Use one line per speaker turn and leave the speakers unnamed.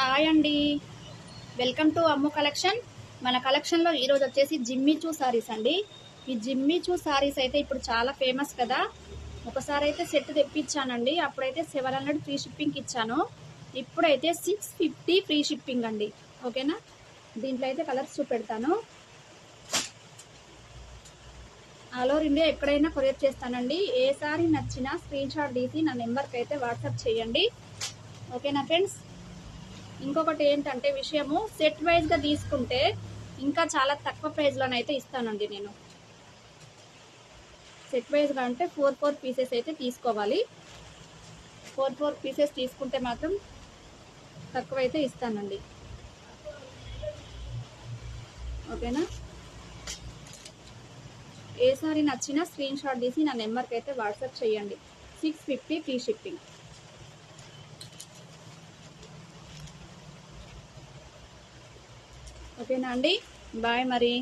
Hi అండి. Welcome to Ammu collection. మన కలెక్షన్లో ఈరోజు వచ్చేసి జిమ్మిచూ చూ సారీస్ అండి. ఈ జిమ్మి చూ సారీస్ అయితే ఇప్పుడు చాలా ఫేమస్ కదా. ఒకసారి అయితే సెట్ తెప్పించానండి. అప్పుడైతే సెవెన్ హండ్రెడ్ ఫ్రీ షిప్పింగ్కి ఇచ్చాను. ఇప్పుడైతే సిక్స్ ఫిఫ్టీ ఫ్రీ షిప్పింగ్ అండి. ఓకేనా? దీంట్లో అయితే కలర్స్ చూపెడతాను. ఆల్ ఓవర్ ఇండియా ఎక్కడైనా కొరియర్ చేస్తానండి. ఏ సారీ నచ్చినా స్క్రీన్ షాట్ తీసి నా నెంబర్కి అయితే వాట్సాప్ చేయండి. ఓకేనా ఫ్రెండ్స్? ఇంకొకటి ఏంటంటే విషయము సెట్ వైజ్గా తీసుకుంటే ఇంకా చాలా తక్కువ ప్రైస్లోనైతే ఇస్తానండి నేను. సెట్ వైజ్గా అంటే ఫోర్ ఫోర్ పీసెస్ అయితే తీసుకోవాలి. ఫోర్ ఫోర్ పీసెస్ తీసుకుంటే మాత్రం తక్కువ అయితే ఇస్తానండి. ఓకేనా? ఏ సారీ నచ్చినా స్క్రీన్ షాట్ తీసి నా నెంబర్కి అయితే వాట్సాప్ చేయండి. సిక్స్ ఫిఫ్టీ ఫ్రీ షిప్పింగ్ ఓకేనా అండి? బాయ్ మరి.